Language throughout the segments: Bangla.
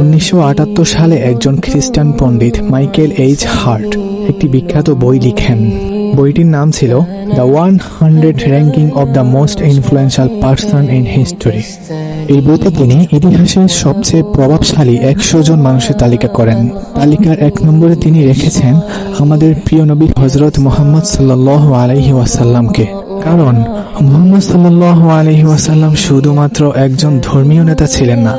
উনিশশো আটাত্তর সালে একজন খ্রিস্টান পণ্ডিত মাইকেল এইচ হার্ট একটি বিখ্যাত বই লিখেন। বইটির নাম ছিল the one hundred ranking of the most influential person in history এই বইতে তিনি ইতিহাসের সবচেয়ে প্রভাবশালী একশো জন মানুষের তালিকা করেন। তালিকার এক নম্বরে তিনি রেখেছেন, আমাদের প্রিয় নবী হজরত মোহাম্মদ সাল্লাহ আলাইহি ওয়াসাল্লামকে। কারণ মোহাম্মদ সাল্লাহ আলহি ওয়াসাল্লাম শুধুমাত্র একজন ধর্মীয় নেতা ছিলেন না,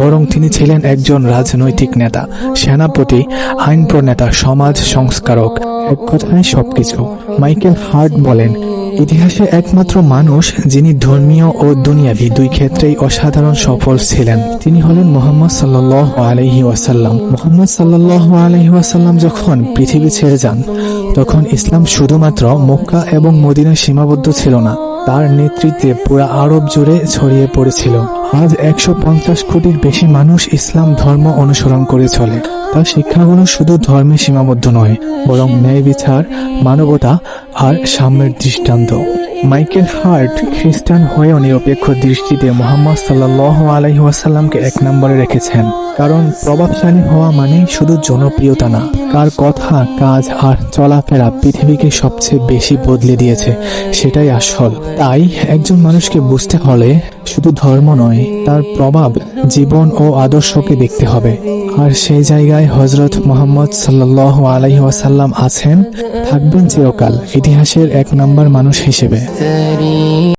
বরং তিনি ছিলেন একজন রাজনৈতিক নেতা, সেনাপতি, আইন প্রণেতা, সমাজ সংস্কারক। এক কথায় সবকিছু। মাইকেল হার্ট বলেন, ইতিহাসে একমাত্র মানুষ যিনি ধর্মীয় ও দুনিয়াবি দুই ক্ষেত্রেই অসাধারণ সফল ছিলেন। তিনি হলেন মোহাম্মদ সাল্লাহ আলহি ওয়াসাল্লাম। মোহাম্মদ সাল্লাহ আলহি ওয়াসাল্লাম যখন পৃথিবী ছেড়ে যান তখন ইসলাম শুধুমাত্র মক্কা এবং মদিনায় সীমাবদ্ধ ছিল না, তার নেতৃত্বে পুরো আরব জুড়ে ছড়িয়ে পড়েছিল। আজ একশো পঞ্চাশ কোটির বেশি মানুষ ইসলাম ধর্ম অনুসরণ করে চলে। তার শিক্ষাগুলো শুধু ধর্মে সীমাবদ্ধ নয়, বরং ন্যায় বিচার মানবতা আর সাম্যের দৃষ্টান্ত। মাইকেল হার্ট খ্রিস্টান হয়েও নিরপেক্ষ দৃষ্টিতে মোহাম্মদ সাল্লাহ আলহি ওয়াসাল্লামকে এক নম্বরে রেখেছেন। কারণ প্রভাবশালী হওয়া মানেই শুধু জনপ্রিয়তা না। কার কথা, কাজ আর চলাফেরা পৃথিবীকে সবচেয়ে বেশি বদলে দিয়েছে। সেটাই আসল। তাই একজন মানুষকে বুঝতে হলে শুধু ধর্ম নয়, তার প্রভাব জীবন ও আদর্শকে দেখতে হবে। আর সেই জায়গায় হজরত মোহাম্মদ সাল্লাহ আলাইহি আছেন, থাকবেন চিরকাল, ইতিহাসের এক নম্বর মানুষ হিসেবে।